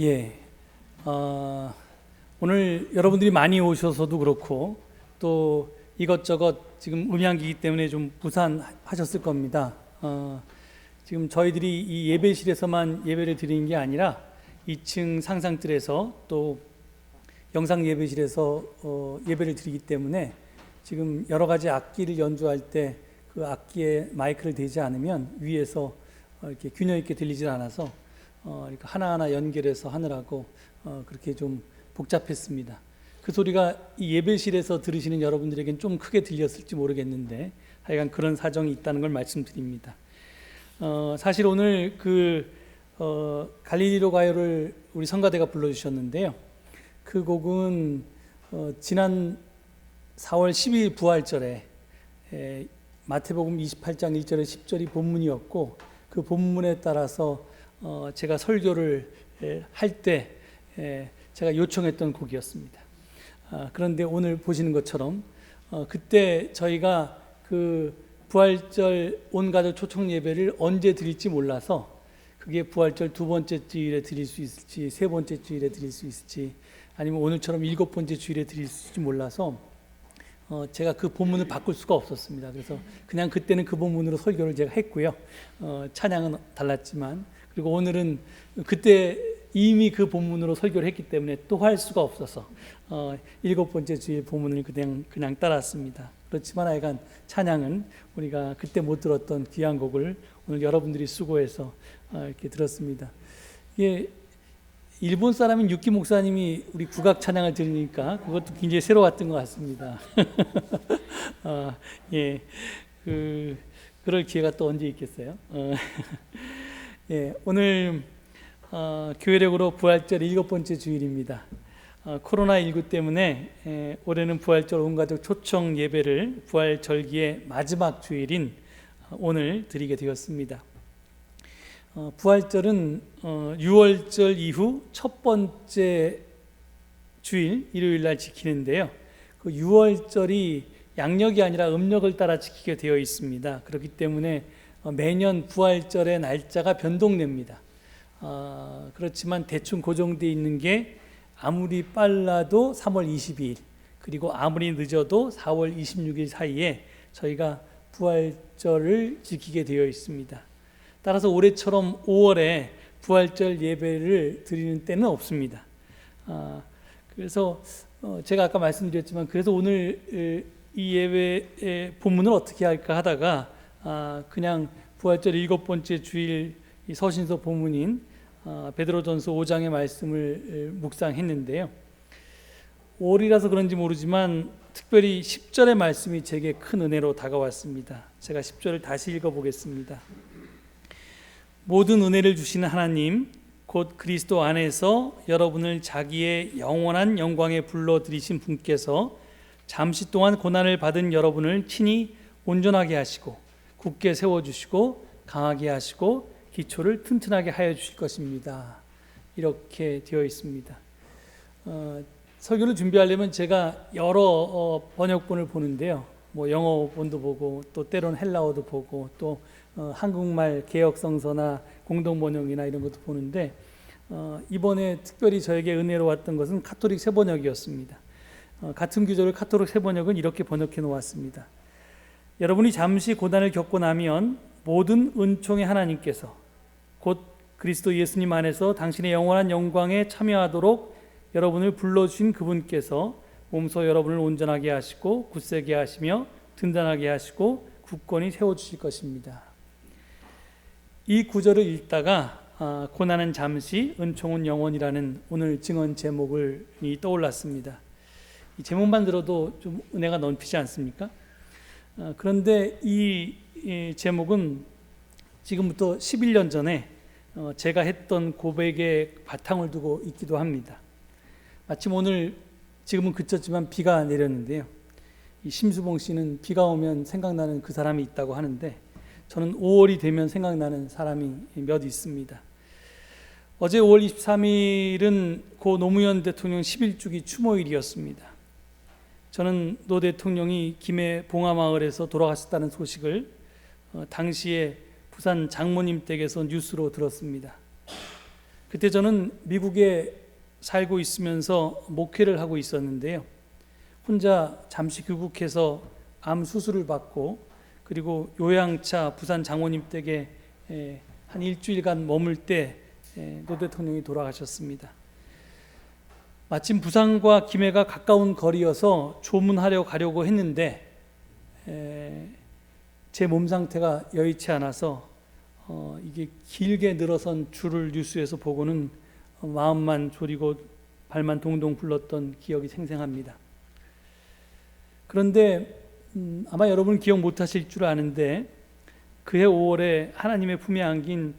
예. 어, 오늘 여러분들이 많이 오셔서도 그렇고 또 이것저것 지금 음향기기 때문에 좀 부산하셨을 겁니다. 어, 지금 저희들이 이 예배실에서만 예배를 드리는 게 아니라 2층 상상들에서 또 영상 예배실에서 어, 예배를 드리기 때문에 지금 여러 가지 악기를 연주할 때 그 악기에 마이크를 대지 않으면 위에서 어, 이렇게 균형 있게 들리질 않아서 어, 이렇게 하나하나 연결해서 하느라고 어, 그렇게 좀 복잡했습니다. 그 소리가 이 예배실에서 들으시는 여러분들에겐 좀 크게 들렸을지 모르겠는데 하여간 그런 사정이 있다는 걸 말씀드립니다. 어, 사실 오늘 그 어, 갈릴리로 가요를 우리 성가대가 불러주셨는데요. 그 곡은 어, 지난 4월 12일 부활절에 에, 마태복음 28장 1절에 10절이 본문이었고 그 본문에 따라서 어, 제가 설교를 할 때 제가 요청했던 곡이었습니다. 아, 그런데 오늘 보시는 것처럼 어, 그때 저희가 그 부활절 온 가족 초청 예배를 언제 드릴지 몰라서 그게 부활절 두 번째 주일에 드릴 수 있을지 세 번째 주일에 드릴 수 있을지 아니면 오늘처럼 일곱 번째 주일에 드릴 수 있을지 몰라서 어, 제가 그 본문을 바꿀 수가 없었습니다. 그래서 그냥 그때는 그 본문으로 설교를 제가 했고요. 어, 찬양은 달랐지만 그리고 오늘은 그때 이미 그 본문으로 설교를 했기 때문에 또 할 수가 없어서 어, 일곱 번째 주일 본문을 그냥 그냥 따랐습니다. 그렇지만 하여간 찬양은 우리가 그때 못 들었던 귀한 곡을 오늘 여러분들이 수고해서 어, 이렇게 들었습니다. 예, 일본 사람인 육기 목사님이 우리 국악 찬양을 들으니까 그것도 굉장히 새로웠던 것 같습니다. 어, 예, 그 그럴 기회가 또 언제 있겠어요? 어, 예, 오늘 어, 교회력으로 부활절 일곱 번째 주일입니다. 어, 코로나 19 때문에 예, 올해는 부활절 온가족 초청 예배를 부활절기의 마지막 주일인 어, 오늘 드리게 되었습니다. 어, 부활절은 어, 6월절 이후 첫 번째 주일 일요일 날 지키는데요. 그 6월절이 양력이 아니라 음력을 따라 지키게 되어 있습니다. 그렇기 때문에 어, 매년 부활절의 날짜가 변동됩니다. 어, 그렇지만 대충 고정되어 있는 게 아무리 빨라도 3월 22일 그리고 아무리 늦어도 4월 26일 사이에 저희가 부활절을 지키게 되어 있습니다. 따라서 올해처럼 5월에 부활절 예배를 드리는 때는 없습니다. 아, 그래서 어, 제가 아까 말씀드렸지만 그래서 오늘 이 예배의 본문을 어떻게 할까 하다가 아, 그냥 부활절 일곱 번째 주일 서신서 본문인 아, 베드로전서 5장의 말씀을 묵상했는데요. 5월이라서 그런지 모르지만 특별히 10절의 말씀이 제게 큰 은혜로 다가왔습니다. 제가 10절을 다시 읽어보겠습니다. 모든 은혜를 주시는 하나님, 곧 그리스도 안에서 여러분을 자기의 영원한 영광에 불러 들이신 분께서 잠시 동안 고난을 받은 여러분을 친히 온전하게 하시고 굳게 세워 주시고 강하게 하시고 기초를 튼튼하게 하여 주실 것입니다. 이렇게 되어 있습니다. 어, 설교를 준비하려면 제가 여러 어, 번역본을 보는데요. 뭐 영어본도 보고 또 때로는 헬라어도 보고 또 어, 한국말 개혁성서나 공동번역이나 이런 것도 보는데 어, 이번에 특별히 저에게 은혜로 왔던 것은 카톨릭 세번역이었습니다. 어, 같은 구절을 카톨릭 세번역은 이렇게 번역해 놓았습니다. 여러분이 잠시 고난을 겪고 나면 모든 은총의 하나님께서 곧 그리스도 예수님 안에서 당신의 영원한 영광에 참여하도록 여러분을 불러주신 그분께서 몸소 여러분을 온전하게 하시고 굳세게 하시며 든든하게 하시고 굳건히 세워주실 것입니다. 이 구절을 읽다가 아, 고난은 잠시, 은총은 영원이라는 오늘 증언 제목을 떠올랐습니다. 이 제목만 들어도 좀 은혜가 넘치지 않습니까? 아, 그런데 이 제목은 지금부터 11년 전에 어, 제가 했던 고백에 바탕을 두고 있기도 합니다. 마침 오늘 지금은 그쳤지만 비가 내렸는데요. 이 심수봉 씨는 비가 오면 생각나는 그 사람이 있다고 하는데 저는 5월이 되면 생각나는 사람이 몇 있습니다. 어제 5월 23일은 고 노무현 대통령 11주기 추모일이었습니다. 저는 노 대통령이 김해 봉화마을에서 돌아가셨다는 소식을 어, 당시에 부산 장모님 댁에서 뉴스로 들었습니다. 그때 저는 미국에 살고 있으면서 목회를 하고 있었는데요. 혼자 잠시 귀국해서 암 수술을 받고 그리고 요양차 부산 장모님 댁에 에, 한 일주일간 머물 때 에, 노 대통령이 돌아가셨습니다. 마침 부산과 김해가 가까운 거리여서 조문하려 가려고 했는데 제 몸 상태가 여의치 않아서 어, 이게 길게 늘어선 줄을 뉴스에서 보고는 어, 마음만 졸이고 발만 동동 굴렀던 기억이 생생합니다. 그런데 음, 아마 여러분 기억 못하실 줄 아는데 그해 5월에 하나님의 품에 안긴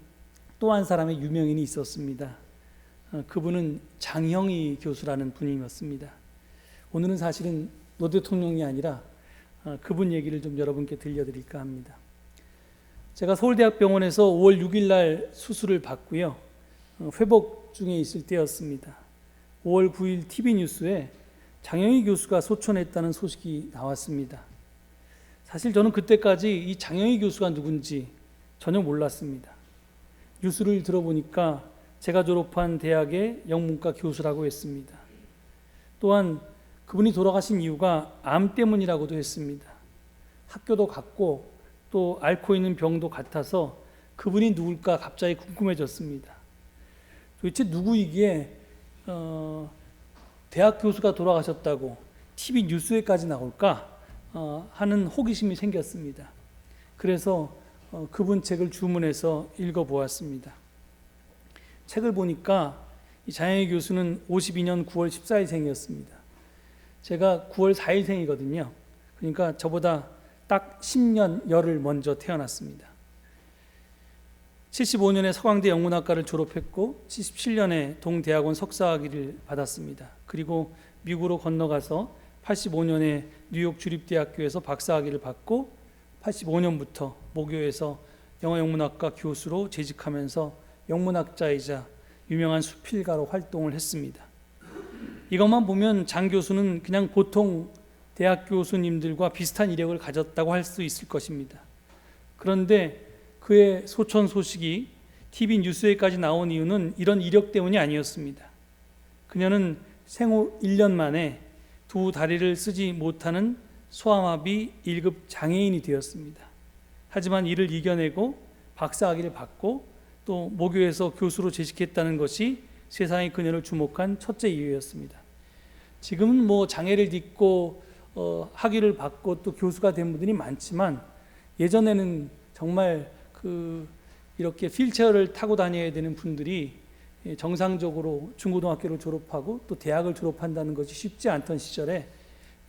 또 한 사람의 유명인이 있었습니다. 어, 그분은 장형희 교수라는 분이었습니다. 오늘은 사실은 노 대통령이 아니라 어, 그분 얘기를 좀 여러분께 들려드릴까 합니다. 제가 서울대학병원에서 5월 6일 날 수술을 받고요. 어, 회복 중에 있을 때였습니다. 5월 9일 TV 뉴스에 장영희 교수가 소천했다는 소식이 나왔습니다. 사실 저는 그때까지 이 장영희 교수가 누군지 전혀 몰랐습니다. 뉴스를 들어보니까 제가 졸업한 대학의 영문과 교수라고 했습니다. 또한 그분이 돌아가신 이유가 암 때문이라고도 했습니다. 학교도 같고 또 앓고 있는 병도 같아서 그분이 누굴까 갑자기 궁금해졌습니다. 도대체 누구이기에 어, 대학 교수가 돌아가셨다고 TV 뉴스에까지 나올까 어, 하는 호기심이 생겼습니다. 그래서 어, 그분 책을 주문해서 읽어보았습니다. 책을 보니까 장영희 교수는 52년 9월 14일생이었습니다. 제가 9월 4일생이거든요. 그러니까 저보다 딱 10년 열을 먼저 태어났습니다. 75년에 서강대 영문학과를 졸업했고 77년에 동대학원 석사학위를 받았습니다. 그리고 미국으로 건너가서 85년에 뉴욕 주립대학교에서 박사학위를 받고 85년부터 모교에서 영어영문학과 교수로 재직하면서 영문학자이자 유명한 수필가로 활동을 했습니다. 이것만 보면 장 교수는 그냥 보통 대학 교수님들과 비슷한 이력을 가졌다고 할 수 있을 것입니다. 그런데 그의 소천 소식이 TV 뉴스에까지 나온 이유는 이런 이력 때문이 아니었습니다. 그녀는 생후 1년 만에 두 다리를 쓰지 못하는 소아마비 1급 장애인이 되었습니다. 하지만 이를 이겨내고 박사학위를 받고 또 모교에서 교수로 재직했다는 것이 세상이 그녀를 주목한 첫째 이유였습니다. 지금은 뭐 장애를 딛고 어, 학위를 받고 또 교수가 된 분들이 많지만 예전에는 정말 그 이렇게 휠체어를 타고 다녀야 되는 분들이 정상적으로 중고등학교를 졸업하고 또 대학을 졸업한다는 것이 쉽지 않던 시절에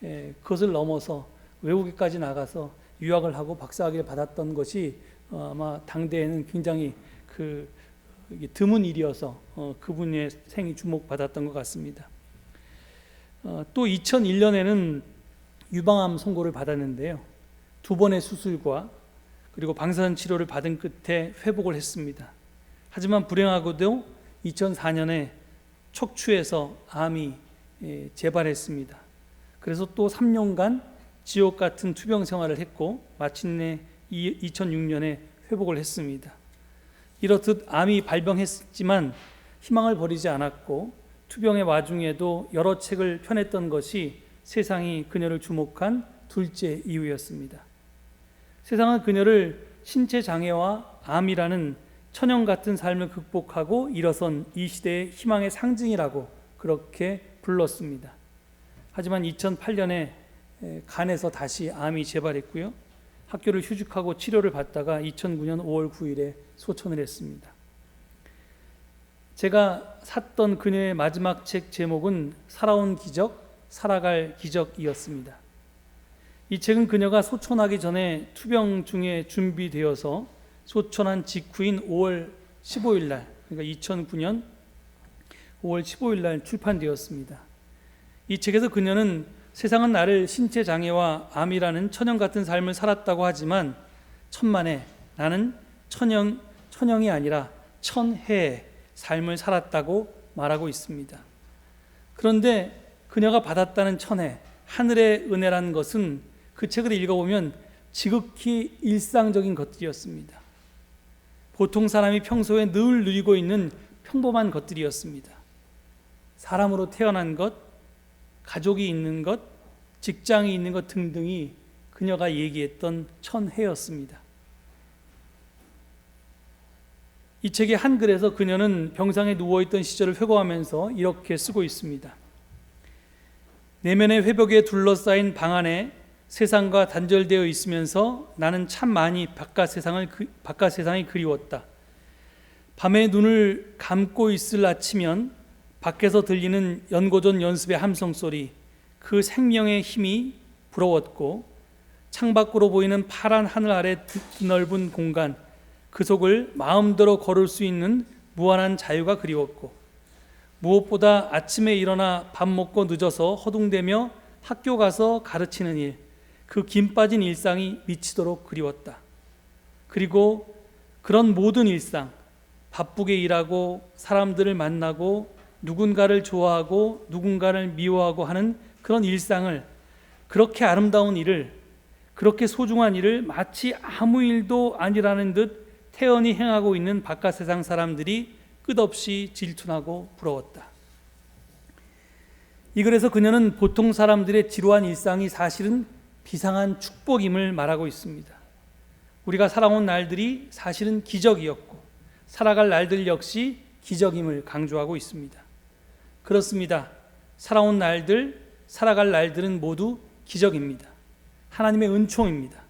예, 그것을 넘어서 외국에까지 나가서 유학을 하고 박사학위를 받았던 것이 어, 아마 당대에는 굉장히 그 드문 일이어서 어, 그분의 생이 주목받았던 것 같습니다. 어, 또 2001년에는 유방암 선고를 받았는데요. 두 번의 수술과 그리고 방사선 치료를 받은 끝에 회복을 했습니다. 하지만 불행하고도 2004년에 척추에서 암이 예, 재발했습니다. 그래서 또 3년간 지옥 같은 투병 생활을 했고 마침내 2006년에 회복을 했습니다. 이렇듯 암이 발병했지만 희망을 버리지 않았고 투병의 와중에도 여러 책을 펴냈던 것이 세상이 그녀를 주목한 둘째 이유였습니다. 세상은 그녀를 신체 장애와 암이라는 천연 같은 삶을 극복하고 일어선 이 시대의 희망의 상징이라고 그렇게 불렀습니다. 하지만 2008년에 간에서 다시 암이 재발했고요. 학교를 휴직하고 치료를 받다가 2009년 5월 9일에 소천을 했습니다. 제가 샀던 그녀의 마지막 책 제목은 살아온 기적, 살아갈 기적이었습니다. 이 책은 그녀가 소천하기 전에 투병 중에 준비되어서 소천한 직후인 5월 15일 날, 그러니까 2009년 5월 15일 날 출판되었습니다. 이 책에서 그녀는 세상은 나를 신체 장애와 암이라는 천형 같은 삶을 살았다고 하지만 천만에 나는 천형 천형이 아니라 천혜의 삶을 살았다고 말하고 있습니다. 그런데 그녀가 받았다는 천혜, 하늘의 은혜라는 것은 그 책을 읽어보면 지극히 일상적인 것들이었습니다. 보통 사람이 평소에 늘 누리고 있는 평범한 것들이었습니다. 사람으로 태어난 것, 가족이 있는 것, 직장이 있는 것 등등이 그녀가 얘기했던 천혜였습니다. 이 책의 한 글에서 그녀는 병상에 누워있던 시절을 회고하면서 이렇게 쓰고 있습니다. 내면의 회복에 둘러싸인 방 안에 세상과 단절되어 있으면서 나는 참 많이 바깥 세상을 그, 바깥 세상이 그리웠다. 밤에 눈을 감고 있을 아치면 밖에서 들리는 연고전 연습의 함성 소리, 그 생명의 힘이 부러웠고 창밖으로 보이는 파란 하늘 아래 넓은 공간, 그 속을 마음대로 걸을 수 있는 무한한 자유가 그리웠고 무엇보다 아침에 일어나 밥 먹고 늦어서 허둥대며 학교 가서 가르치는 일, 그김 빠진 일상이 미치도록 그리웠다. 그리고 그런 모든 일상, 바쁘게 일하고 사람들을 만나고 누군가를 좋아하고 누군가를 미워하고 하는 그런 일상을 그렇게 아름다운 일을 그렇게 소중한 일을 마치 아무 일도 아니라는 듯 태연히 행하고 있는 바깥 세상 사람들이 끝없이 질투나고 부러웠다. 이 글에서 그녀는 보통 사람들의 지루한 일상이 사실은 비상한 축복임을 말하고 있습니다. 우리가 살아온 날들이 사실은 기적이었고 살아갈 날들 역시 기적임을 강조하고 있습니다. 그렇습니다. 살아온 날들, 살아갈 날들은 모두 기적입니다. 하나님의 은총입니다.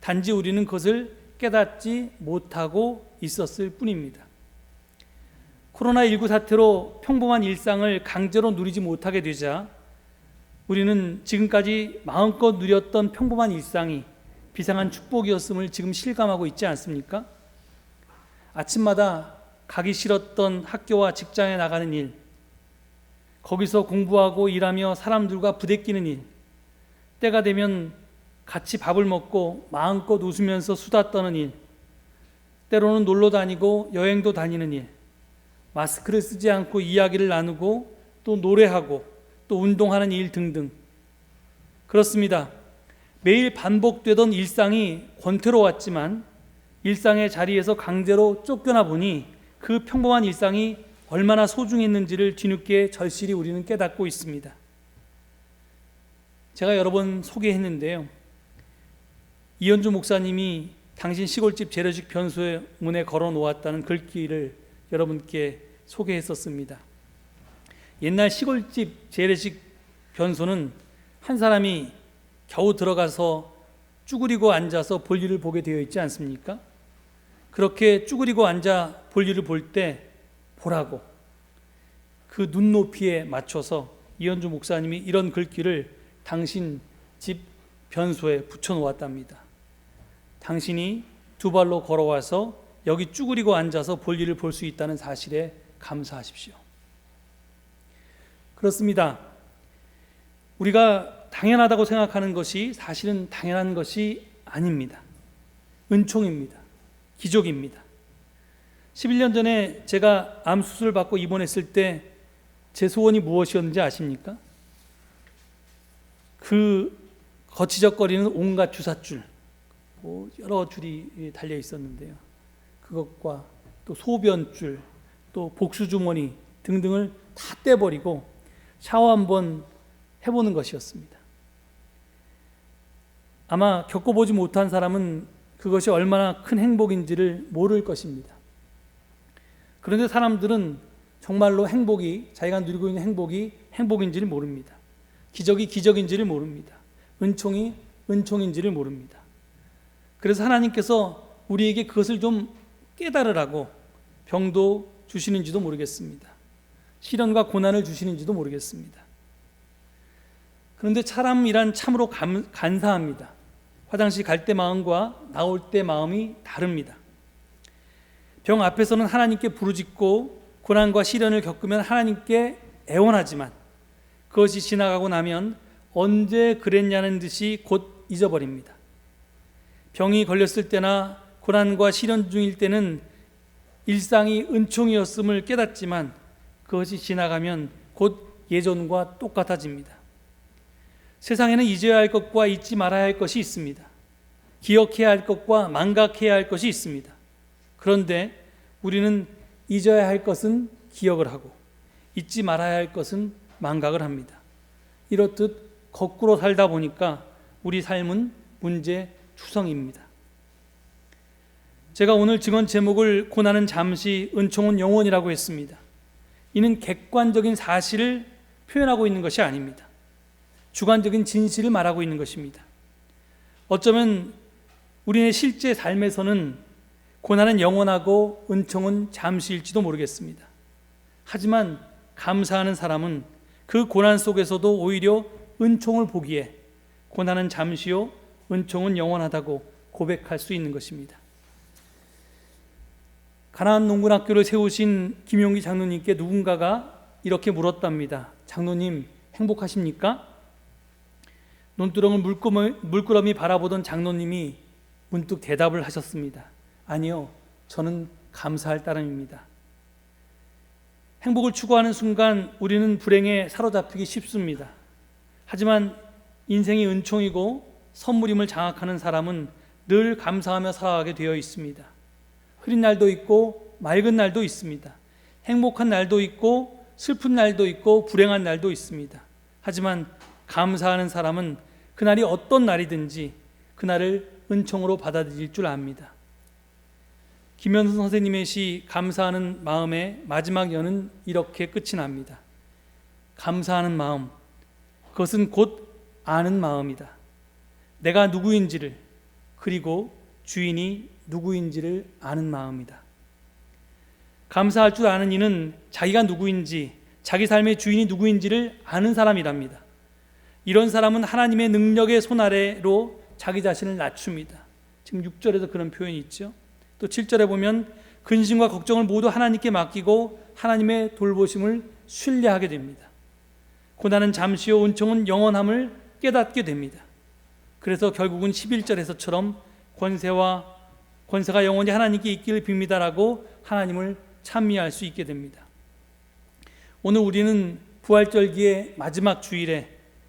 단지 우리는 그것을 깨닫지 못하고 있었을 뿐입니다. 코로나19 사태로 평범한 일상을 강제로 누리지 못하게 되자 우리는 지금까지 마음껏 누렸던 평범한 일상이 비상한 축복이었음을 지금 실감하고 있지 않습니까? 아침마다 가기 싫었던 학교와 직장에 나가는 일, 거기서 공부하고 일하며 사람들과 부대끼는 일, 때가 되면 같이 밥을 먹고 마음껏 웃으면서 수다 떠는 일, 때로는 놀러 다니고 여행도 다니는 일, 마스크를 쓰지 않고 이야기를 나누고 또 노래하고 또 운동하는 일 등등. 그렇습니다. 매일 반복되던 일상이 권태로웠지만 일상의 자리에서 강제로 쫓겨나 보니 그 평범한 일상이 얼마나 소중했는지를 뒤늦게 절실히 우리는 깨닫고 있습니다. 제가 여러 번 소개했는데요. 이현주 목사님이 당신 시골집 재래식 변소의 문에 걸어 놓았다는 글귀를 여러분께 소개했었습니다. 옛날 시골집 재래식 변소는 한 사람이 겨우 들어가서 쭈그리고 앉아서 볼일을 보게 되어 있지 않습니까? 그렇게 쭈그리고 앉아 볼일을 볼 때 보라고 그 눈높이에 맞춰서 이현주 목사님이 이런 글귀를 당신 집 변소에 붙여 놓았답니다. 당신이 두 발로 걸어와서 여기 쭈그리고 앉아서 볼 일을 볼 수 있다는 사실에 감사하십시오. 그렇습니다. 우리가 당연하다고 생각하는 것이 사실은 당연한 것이 아닙니다. 은총입니다. 기적입니다. 11년 전에 제가 암 수술을 받고 입원했을 때 제 소원이 무엇이었는지 아십니까? 그 거치적거리는 온갖 주사줄, 뭐 여러 줄이 달려 있었는데요. 그것과 또 소변줄, 또 복수주머니 등등을 다 떼버리고 샤워 한번 해보는 것이었습니다. 아마 겪어보지 못한 사람은 그것이 얼마나 큰 행복인지를 모를 것입니다. 그런데 사람들은 정말로 행복이, 자기가 누리고 있는 행복이 행복인지를 모릅니다. 기적이 기적인지를 모릅니다. 은총이 은총인지를 모릅니다. 그래서 하나님께서 우리에게 그것을 좀 깨달으라고 병도 주시는지도 모르겠습니다. 시련과 고난을 주시는지도 모르겠습니다. 그런데 사람이란 참으로 감, 간사합니다. 화장실 갈 때 마음과 나올 때 마음이 다릅니다. 병 앞에서는 하나님께 부르짖고 고난과 시련을 겪으면 하나님께 애원하지만 그것이 지나가고 나면 언제 그랬냐는 듯이 곧 잊어버립니다. 병이 걸렸을 때나 고난과 시련 중일 때는 일상이 은총이었음을 깨닫지만 그것이 지나가면 곧 예전과 똑같아집니다. 세상에는 잊어야 할 것과 잊지 말아야 할 것이 있습니다. 기억해야 할 것과 망각해야 할 것이 있습니다. 그런데 우리는 잊어야 할 것은 기억을 하고 잊지 말아야 할 것은 망각을 합니다. 이렇듯 거꾸로 살다 보니까 우리 삶은 문제 추성입니다. 제가 오늘 증언 제목을 고난은 잠시 은총은 영원이라고 했습니다. 이는 객관적인 사실을 표현하고 있는 것이 아닙니다. 주관적인 진실을 말하고 있는 것입니다. 어쩌면 우리의 실제 삶에서는 고난은 영원하고 은총은 잠시일지도 모르겠습니다. 하지만 감사하는 사람은 그 고난 속에서도 오히려 은총을 보기에 고난은 잠시요, 은총은 영원하다고 고백할 수 있는 것입니다. 가나안 농군학교를 세우신 김용기 장로님께 누군가가 이렇게 물었답니다. 장로님 행복하십니까? 논두렁을 물끄러미, 바라보던 장로님이 문득 대답을 하셨습니다. 아니요, 저는 감사할 따름입니다. 행복을 추구하는 순간 우리는 불행에 사로잡히기 쉽습니다. 하지만 인생이 은총이고 선물임을 장악하는 사람은 늘 감사하며 살아가게 되어 있습니다. 흐린 날도 있고 맑은 날도 있습니다. 행복한 날도 있고 슬픈 날도 있고 불행한 날도 있습니다. 하지만 감사하는 사람은 그날이 어떤 날이든지 그날을 은총으로 받아들일 줄 압니다. 김현수 선생님의 시 감사하는 마음의 마지막 연은 이렇게 끝이 납니다. 감사하는 마음, 그것은 곧 아는 마음이다. 내가 누구인지를 그리고 주인이 누구인지를 아는 마음이다. 감사할 줄 아는 이는 자기가 누구인지, 자기 삶의 주인이 누구인지를 아는 사람이랍니다. 이런 사람은 하나님의 능력의 손 아래로 자기 자신을 낮춥니다. 지금 6절에도 그런 표현이 있죠. 또 7절에 보면 근심과 걱정을 모두 하나님께 맡기고 하나님의 돌보심을 신뢰하게 됩니다. 고난은 잠시요 은총은 영원함을 깨닫게 됩니다. 그래서 결국은 11절에서처럼 권세와 권세가 영원히 하나님께 있기를 빕니다라고 하나님을 찬미할 수 있게 됩니다. 오늘 우리는 부활절기의 마지막 주일에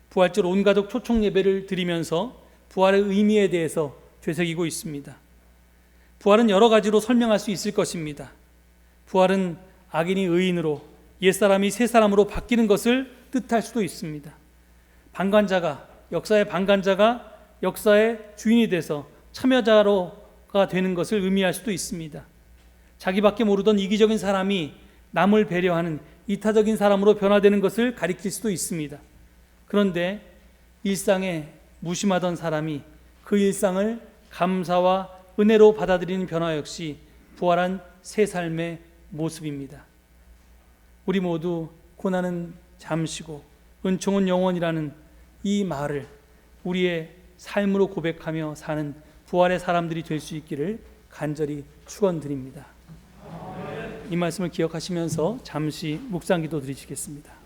부활절 온 가족 초청 예배를 드리면서 부활의 의미에 대해서 되새기고 있습니다. 부활은 여러 가지로 설명할 수 있을 것입니다. 부활은 악인이 의인으로 옛사람이 새사람으로 바뀌는 것을 뜻할 수도 있습니다. 방관자가 역사의 방관자가 역사의 주인이 돼서 참여자로가 되는 것을 의미할 수도 있습니다. 자기밖에 모르던 이기적인 사람이 남을 배려하는 이타적인 사람으로 변화되는 것을 가리킬 수도 있습니다. 그런데 일상에 무심하던 사람이 그 일상을 감사와 은혜로 받아들이는 변화 역시 부활한 새 삶의 모습입니다. 우리 모두 고난은 잠시고 은총은 영원이라는 이 말을 우리의 삶으로 고백하며 사는 부활의 사람들이 될 수 있기를 간절히 축원드립니다. 이 말씀을 기억하시면서 잠시 묵상 기도 드리시겠습니다.